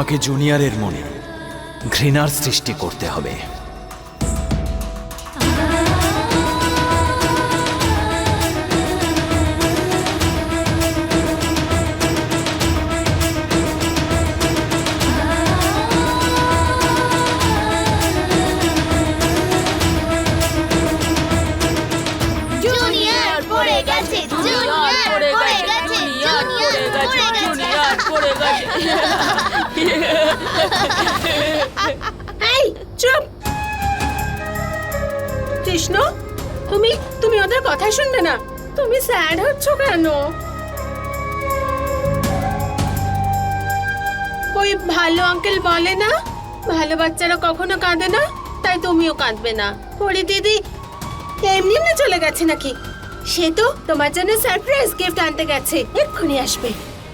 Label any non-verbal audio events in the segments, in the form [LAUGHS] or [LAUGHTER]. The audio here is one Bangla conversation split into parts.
তোমাকে জুনিয়রের মনে ঘৃণার সৃষ্টি করতে হবে। কথা শুনবে না। তুমি স্যাড হচ্ছ কেন? ওই ভালো আঙ্কেল বলে না? ভালো বাচ্চারা কখনো কাঁদে না, তাই তুমিও কাঁদবে না। পরি দিদি, এমনি এমনি চলে গেছে নাকি? সে তো তোমার জন্য সারপ্রাইজ গিফট আনতে গেছে। এক্ষুনি আসবে।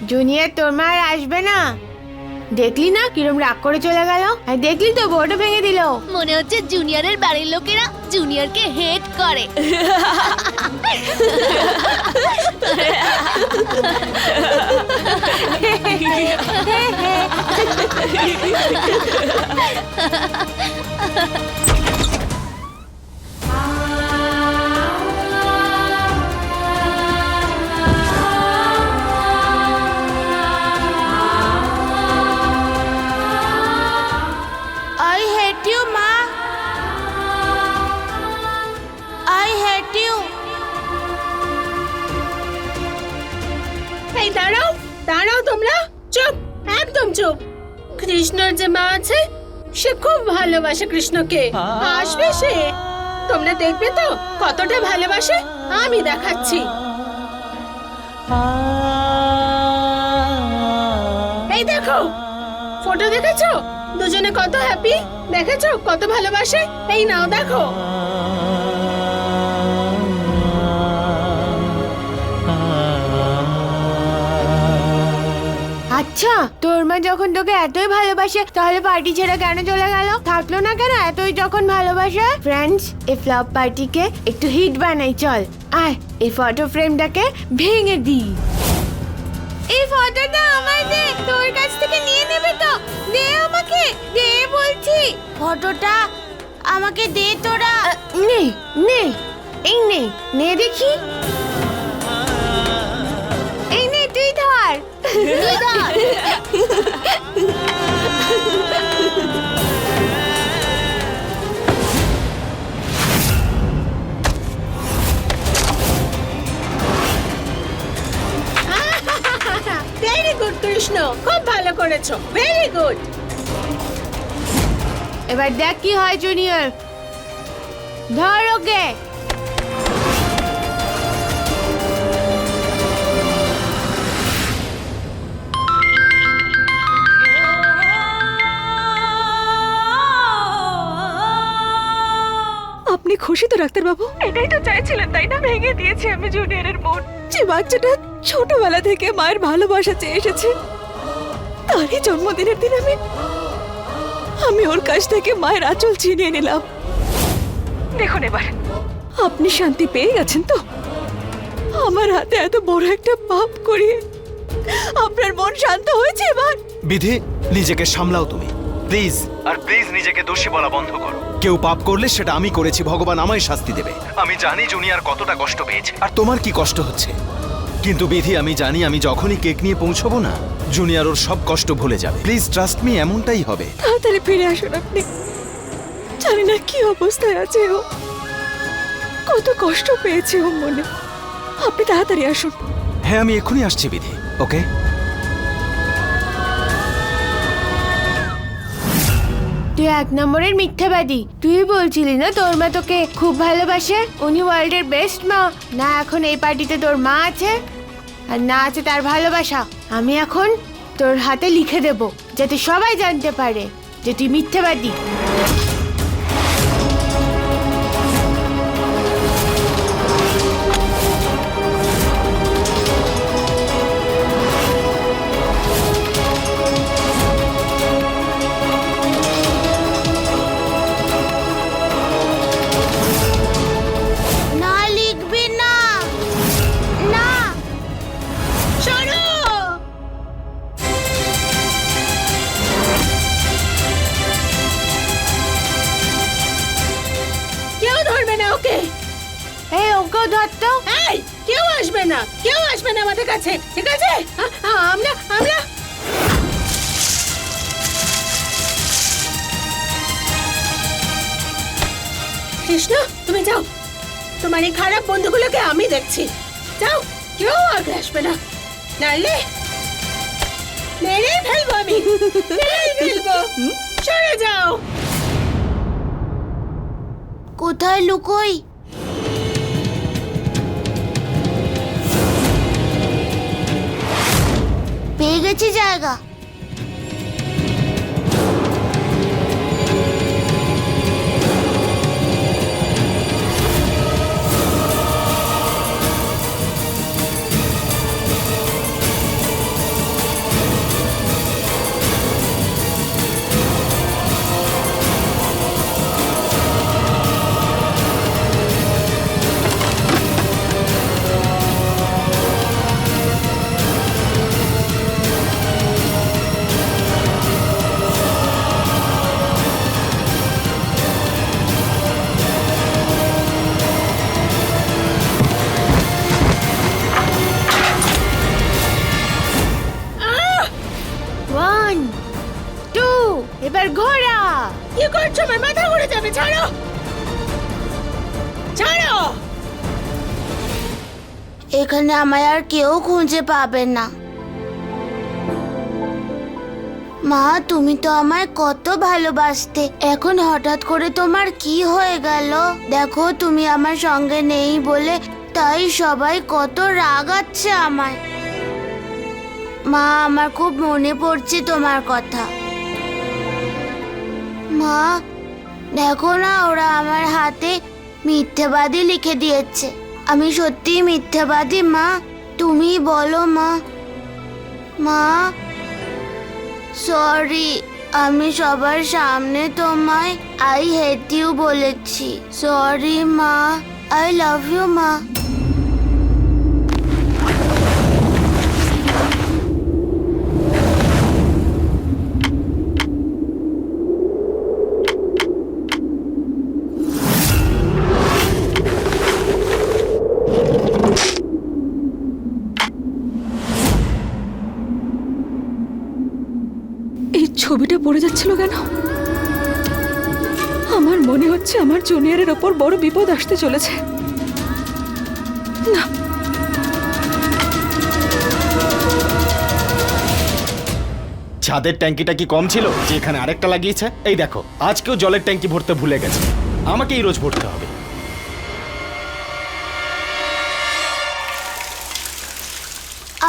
জুনিয়র তোমার আসবে না? দেখলি না কিরম রাগ করে চলে গেল? আর দেখলি তো বোর্ড ভেঙে দিল। মনে হচ্ছে জুনিয়রের বাড়ির লোকেরা জুনিয়রকে হেট করে। [LAUGHS] দাঁড়াও তোমরা, চুপ, একদম চুপ। কৃষ্ণর যে মা আছে, সে খুব ভালোবাসে কৃষ্ণকে। আসবে সে? তোমরা দেখবে তো কতটা ভালোবাসে? আমি দেখাচ্ছি। এই দেখো, ফটো দেখেছ? দুজনে কত হ্যাপি দেখেছ? কত ভালোবাসে? এই নাও দেখো। আচ্ছা তোর মা যখন তোকে এতই ভালোবাসে তাহলে পার্টি ছেড়ে কেন চলে গেল? থাকল না কেন এতই যখন ভালোবাসে? ফ্রেন্ডস এই ফ্লপ পার্টিকে একটু হিট বানাই চল। আয় এই ফটো ফ্রেমটাকে ভেঙে দি এই ফটোটা আমার দে তোর কাছ থেকে নিয়ে নেবে তো। দে আমাকে দে বলছি। ফটোটা আমাকে দে তোরা। নে নে এই নে নে দেখি। ধর তুই ধর। ভেরি গুড কৃষ্ণ খুব ভালো করেছ। ভেরি গুড এবার দেখ কি হয় জুনিয়র ধর ওকে। খুশি তো ডাক্তারবাবু? এটাই তো চাইছিলেন তাই না? ভেঙে দিয়েছি আমি জুনিয়রের মন। যে বাচ্চাটা ছোটবেলা থেকে মায়ের ভালোবাসা চেয়ে এসেছে তারই জন্মদিনের দিন আমি আমি ওর কাছ থেকে মায়ের আঁচল ছিনিয়ে নিলাম। দেখুন এবার। আপনি শান্তি পেয়ে গেছেন তো? আমার হাতে এত বড় একটা পাপ করিয়ে আপনার মন শান্ত হয়েছে এবার? বিধি নিজেকে সামলাও তুমি। প্লিজ। আর প্লিজ নিজেকে দোষী বলা বন্ধ করো। কেউ পাপ করলে সেটা আমি করেছি ভগবান আমায় শাস্তি দেবে। আমি জানি জুনিয়র কতটা কষ্ট পেয়েছে। আর তোমার কি কষ্ট হচ্ছে? কিন্তু বিধি আমি জানি আমি যখনই কেক নিয়ে পৌঁছবো না জুনিয়ার ওর সব কষ্ট ভুলে যাবে। প্লিজ ট্রাস্ট মি এমনটাই হবে। তাড়াতাড়ি ফিরে আসুন আপনি। জানি না কি অবস্থায় আছে ও। কত কষ্ট পেয়েছে ও মনে। আপনি তাড়াতাড়ি আসুন। হ্যাঁ আমি এক্ষুনি আসছি বিধি ওকে? এক নম্বরের মিথ্যাবাদী। তুই বলছিলি না তোর মা তোকে খুব ভালোবাসে? উনি ওয়ার্ল্ডের বেস্ট মা। না, এখন এই পার্টিতে তোর মা আছে? আর না আছে তার ভালোবাসা। আমি এখন তোর হাতে লিখে দেব, যাতে সবাই জানতে পারে যে তুই মিথ্যাবাদী। ওকেও ধরতো এই কেউ আসবে না কেউ আসবে না আমাদের কাছে ঠিক আছে? আ- আ- আমরা আমরা। কৃষ্ণ তুমি যাও। তোমার এই খারাপ বন্ধুগুলোকে আমি দেখছি। যাও কেউ আগে আসবে না। নাহলে মেরে ফেলব আমি মেরে ফেলব। সরে যাও। কোথায় লুকোই? পেয়ে গেছি জায়গা ওয়ান টু এবার ঘোড়া। কি করছ? আমার মাথা ঘুরে যাবে ছাড়ো। ছাড়ো। এখানে আমায় আর কেউ খুঁজে পাবে না। মা তুমি তো আমায় কত ভালোবাসতে। এখন হঠাৎ করে তোমার কি হয়ে গেল? দেখো তুমি আমার সঙ্গে নেই বলে তাই সবাই কত রাগাচ্ছে আমায়। মা, আমার খুব মনে পড়ছে তোমার কথা। মা, দেখো না, ওরা আমার হাতে মিথ্যেবাদী লিখে দিয়েছে। আমি সত্যি মিথ্যাবাদী, মা। তুমি বলো, মা। মা, সরি, আমি সবার সামনে তোমায় আই হেট ইউ বলেছি। সরি, মা। আই লাভ ইউ, মা। পড়ে যাচ্ছিল কেন? আমার মনে হচ্ছে আমার জুনিয়রের ওপর বড় বিপদ আসতে চলেছে। না। ছাদের ট্যাঙ্কিটা কি কম ছিল? যে এখানে আরেকটা লাগিয়েছে? এই দেখো আজকেও জলের ট্যাঙ্কি ভরতে ভুলে গেছে। আমাকেই রোজ ভরতে হবে।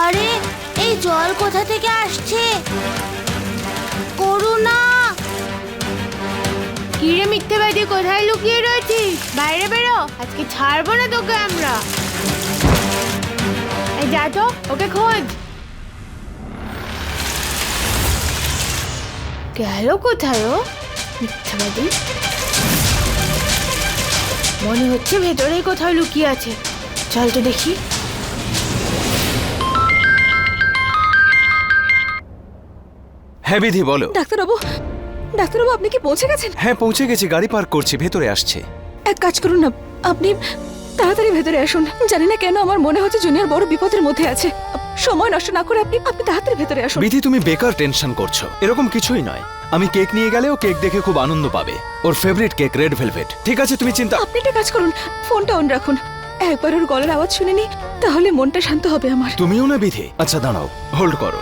আরে এই জল কোথা থেকে আসছে? করুণা কিরে মিথ্যেবাদী কোথায় লুকিয়ে রয়েছিস? বাইরে বেরো, আজকে ছাড়বো না তোকে আমরা। এই যা তো ওকে খোঁজ। গেল কোথায় ও মিথ্যাবাদী মনে হচ্ছে ভেতরেই কোথাও লুকিয়ে আছে। চল তো দেখি। হ্যাঁ বিধি বলো। ডাক্তারবাবু ডাক্তারবাবু আপনি কি পৌঁছে গেছেন? হ্যাঁ পৌঁছে গেছি গাড়ি পার্ক করছি ভেতরে আসছে। এক কাজ করুন না আপনি তাড়াতাড়ি ভেতরে আসুন। জানি না কেন আমার মনে হচ্ছে জুনিয়র বড় বিপদের মধ্যে আছে। সময় নষ্ট না করে আপনি আপনি তাড়াতাড়ি ভেতরে আসুন। বিধি তুমি বেকার টেনশন করছ। এরকম কিছুই নয়। আমি কেক নিয়ে গেলেও কেক দেখে খুব আনন্দ পাবে। ওর ফেভারিট কেক রেড ভেলভেট ঠিক আছে তুমি চিন্তা আপনি একটা কাজ করুন ফোনটা অন রাখুন। একবার ওর গলার আওয়াজ শুনে নি তাহলে মনটা শান্ত হবে আমার। তুমিও না বিধি? আচ্ছা দাঁড়াও হোল্ড করো।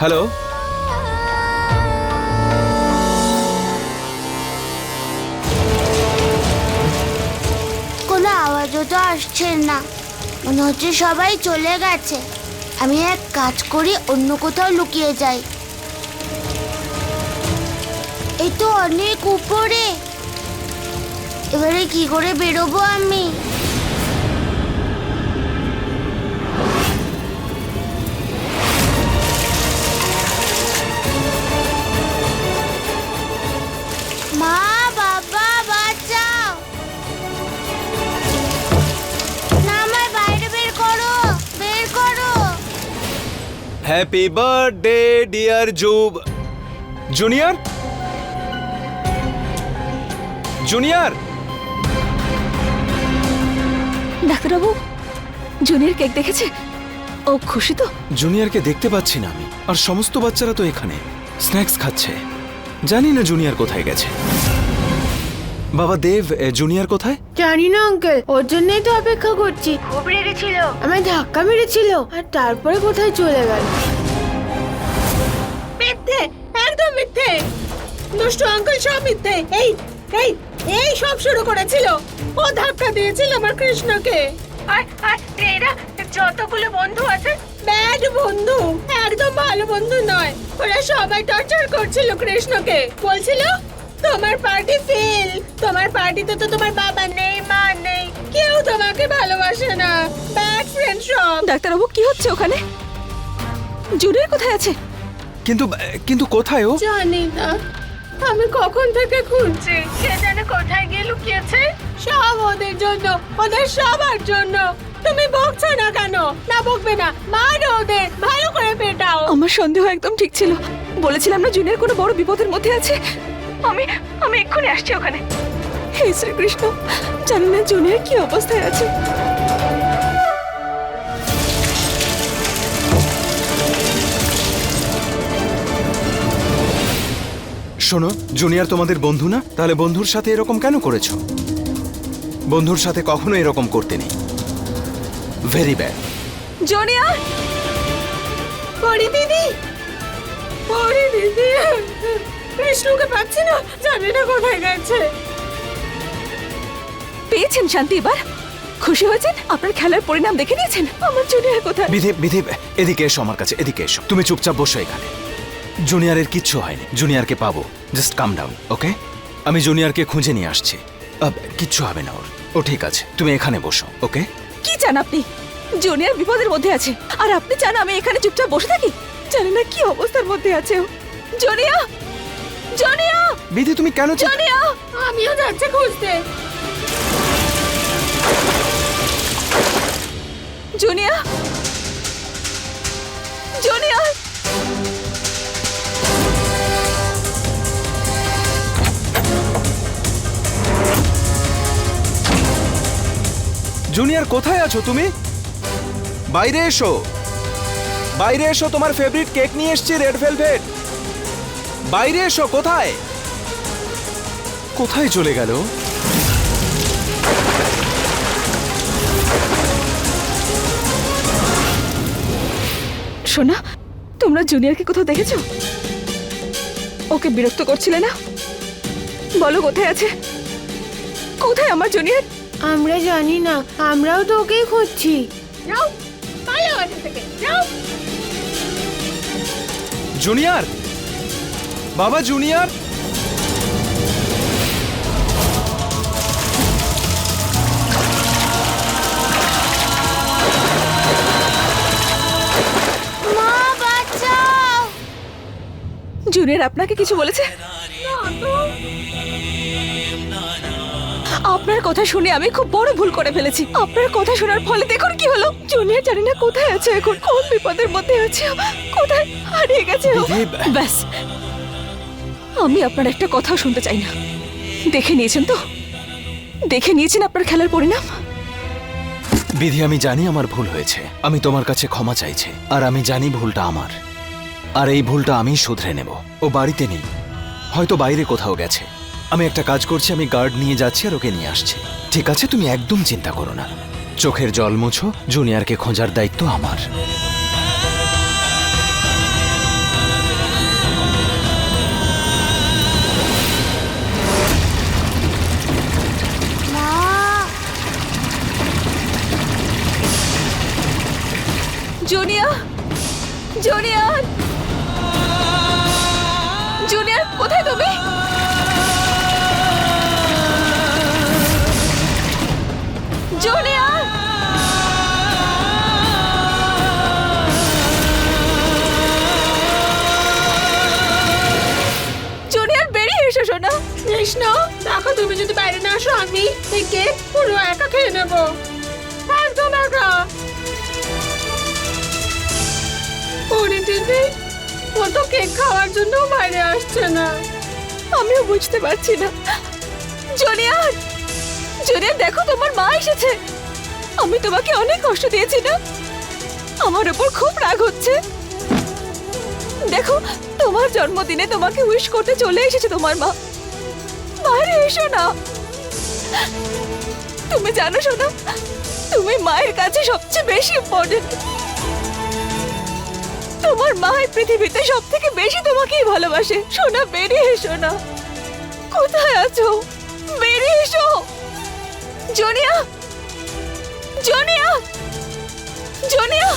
হ্যালো কোনো আওয়াজও তো আসছে না। মনে হচ্ছে সবাই চলে গেছে। আমি এক কাজ করি, অন্য কোথাও লুকিয়ে যাই। এই তো অনেক উপরে। এবারে কি করে বেরোবো আমি? হ্যাপি বার্থডে ডিয়ার জুব জুনিয়র জুনিয়র ডাক্তারবাবু জুনিয়র কেক দেখেছে? ও খুশি তো? জুনিয়রকে দেখতে পাচ্ছি না আমি আর সমস্ত বাচ্চারা তো এখানে। স্ন্যাক্স খাচ্ছে। জানি না জুনিয়র কোথায় গেছে। বাবা দেব জুনিয়র কোথায়? জানি না আঙ্কেল ওর জন্যই তো অপেক্ষা করছি। খুব রেগেছিল আমায় ধাক্কা মেরেছিল আর তারপরে কোথায় চলে গেল? মিথ্যে একদম মিথ্যে। দুষ্টু আঙ্কেল সব মিথ্যে। এই এই এই সব শুরু করেছিল। ও ধাক্কা দিয়েছিল আমার কৃষ্ণকে। আর আর এরা যতগুলো বন্ধু আছে? ব্যাড বন্ধু একদম ভালো বন্ধু নয়। ওরা সবাই টর্চার করছিল কৃষ্ণকে। বলছিল তোমার পার্টি ফেল তোমার পার্টিতে তো তোমার বাবা নেই মা নেই। কেউ তোমাকে ভালোবাসে না। ব্যাড ফ্রেন্ড সব। ডাক্তারবাবু কি হচ্ছে ওখানে? জুনিয়র কোথায় আছে? কিন্তু কিন্তু কোথায় ও? জানি না। আমি কখন থেকে খুঁজছি? কে জানে কোথায় গিয়ে লুকিয়েছে? সব ওদের জন্য ওদের সবার জন্য। তুমি বকছো না কেন? না বকবে না। মারো ওদের। ভালো করে পেটাও। আমার সন্দেহ একদম ঠিক ছিল। বলেছিলাম না জুনিয়র কোনো বড় বিপদের মধ্যে আছে? আমি আমি এক্ষুনি আসছি ওখানে। হে শ্রীকৃষ্ণ জানি না জুনিয়র কি অবস্থায় আছে। শোনো জুনিয়র তোমাদের বন্ধু না? তাহলে বন্ধুর সাথে এরকম কেন করেছ? বন্ধুর সাথে কখনো এরকম করতে নেই। Very bad junior! পরি দিদি! পরি দিদি! কৃষ্ণকে পাচ্ছি না। জানি না কোথায় গেছে। পেয়েছেন শান্তি এবার? খুশি হয়েছেন? আপনার খেলার পরিণাম দেখে নিয়েছেন? আমার জুনিয়র কোথায়? বিধে বিধে এদিকে এসো আমার কাছে এদিকে এসো। তুমি চুপচাপ বসো এখানে। জুনিয়রের কিচ্ছু হয়নি। জুনিয়রকে পাবো। জাস্ট কাম ডাউন ওকে আমি জুনিয়রকে খুঁজে নিয়ে আসছি। আব, কিচ্ছু হবে না ওর। ও ঠিক আছে। তুমি এখানে বসো ওকে কি চান আপনি? জুনিয়র বিপদের মধ্যে আছে। আর আপনি চান আমি এখানে চুপচাপ বসে থাকি? জানি না কি অবস্থার মধ্যে আছে ও। জনিয়া জনিয়া! বিধি তুমি কেন জনিয়া! আমিও যাচ্ছি খুঁজতে। জুনিয়া! জুনিয়া! জুনিয়র কোথায় আছো তুমি? বাইরে এসো। বাইরে এসো তোমার ফেভারিট কেক নিয়ে এসেছি রেড ভেলভেট বাইরে এসো কোথায়? কোথায় চলে গেল? শোনা তোমরা জুনিয়রকে কোথাও দেখেছ? ওকে বিরক্ত করছিলে না? বলো কোথায় আছে? কোথায় আমার জুনিয়র? আমরা জানি না আমরাও তো ওকেই খুঁজছি। যাও পালো এখান থেকে যাও। জুনিয়র বাবা জুনিয়র জুনিয়র আপনাকে কিছু বলেছে আপনার কথা শুনে আমি খুব বড় ভুল করে ফেলেছি আপনার কথা শোনার ফলে দেখুন কি হলো জুনিয়র জানি না কোথায় আছে এখন কোন বিপদের মধ্যে আছে? কোথায় হারিয়ে গেছে? ব্যাস আমি আপনার একটা কথাও শুনতে চাই না। দেখে নিয়েছেন তো? দেখে নিয়েছেন আপনার খেলার পরিণাম? বিধি, আমি জানি আমার ভুল হয়েছে। আমি তোমার কাছে ক্ষমা চাইছি, আর আমি জানি ভুলটা আমার। আর এই ভুলটা আমি শুধরে নেব। ও বাড়িতে নেই। হয়তো বাইরে কোথাও গেছে। আমি একটা কাজ করছি, আমি গার্ড নিয়ে যাচ্ছি আর ওকে নিয়ে আসছি। ঠিক আছে, তুমি একদম চিন্তা করো না। চোখের জল মুছো, জুনিয়রকে খোঁজার দায়িত্ব আমার। Junior junior. জুনিয়র, কোথায় তুমি? জুনিয়র। জুনিয়র, বেরিয়ে এসো শোনা কৃষ্ণ, দেখো তুমি যদি বাইরে না আসো, আমি এই পুরো একা খেয়ে নেব। একদম একা। পরি দিদি ও তো কেক খাওয়ার জন্য বাইরে আসছে না। আমিও বুঝতে পারছি না। জুনিয়র জুনিয়র দেখো তোমার মা এসেছে। আমি তোমাকে অনেক কষ্ট দিয়েছি না? আমার উপর খুব রাগ হচ্ছে। দেখো, তোমার জন্মদিনে তোমাকে উইশ করতে চলে এসেছে তোমার মা। বাইরে এসো না। তুমি জানো শোনা তুমি মায়ের কাছে সবচেয়ে বেশি ইম্পর্টেন্ট তোমার মা এই পৃথিবীতে সব থেকে বেশি তোমাকেই ভালোবাসে। সোনা, বেরিয়ে এসো না। কোথায় আছো? বেরিয়ে এসো। জনিয়া! জনিয়া! জনিয়া!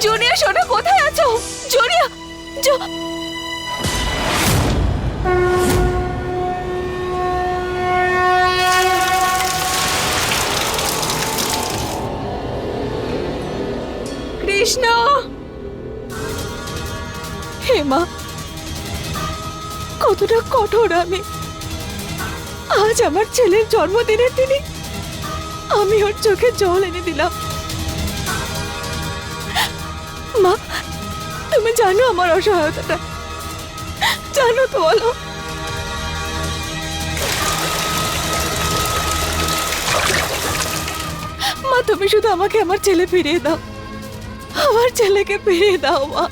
জনিয়া, সোনা, কোথায় আছো? জনিয়া! জ- কৃষ্ণ! হে মা, কতটা কঠোর আমি। আজ আমার ছেলের জন্মদিনের দিনে আমি ওর চোখে জল এনে দিলাম। মা, তুমি জানো আমার অসহায়তাটা। জানো তো বলো। মা, তুমি শুধু আমাকে আমার ছেলে ফিরিয়ে দাও। আমার ছেলেকে ফিরিয়ে দাও, মা।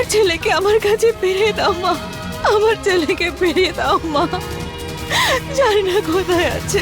আমার ছেলেকে আমার কাছে ফিরিয়ে দাও, মা। আমার ছেলেকে ফিরিয়ে দাও, মা। জানি না কোথায় আছে।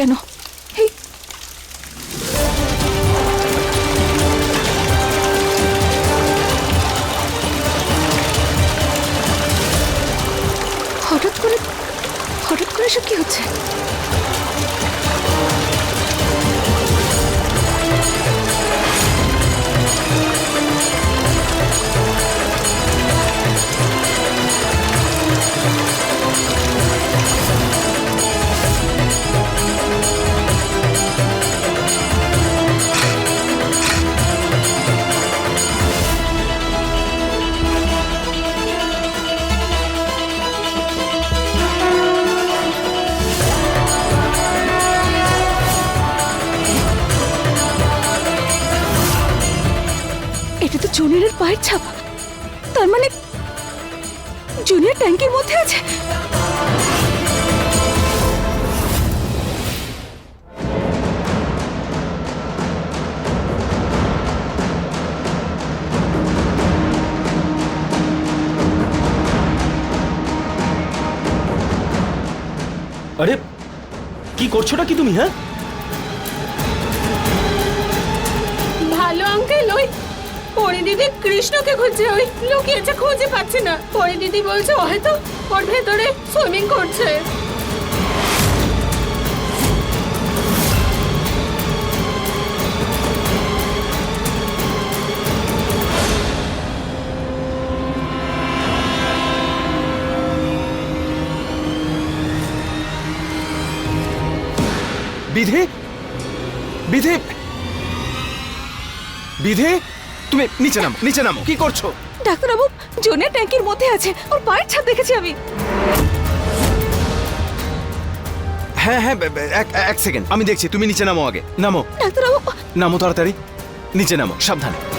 কেন? হঠাৎ করে হঠাৎ করে সব কি হচ্ছে? জুনিয়রের পায়ের ছাপ। তার মানে জুনিয়র ট্যাঙ্কের মধ্যে আছে? আরে, কি করছোটা কি তুমি হ্যাঁ? দিদি কৃষ্ণকে খুঁজছে, ওই লুকিয়েছে খুঁজে পাচ্ছে না। পরি দিদি বলছে, হয়তো ওর ভেতরে সুইমিং করছে। বিধে? বিধে? বিধে? তুমি নিচে নামো নিচে নামো। কি করছ? ডাক্তারবাবু জোনের ট্যাঙ্কির মধ্যে আছে। ওর পায়ের ছাপ দেখেছি আমি। হ্যাঁ হ্যাঁ বে- বে- এক এক সেকেন্ড। আমি দেখছি তুমি নিচে নামো আগে। নামো। ডাক্তারবাবু নামো তাড়াতাড়ি। নিচে নামো সাবধানে।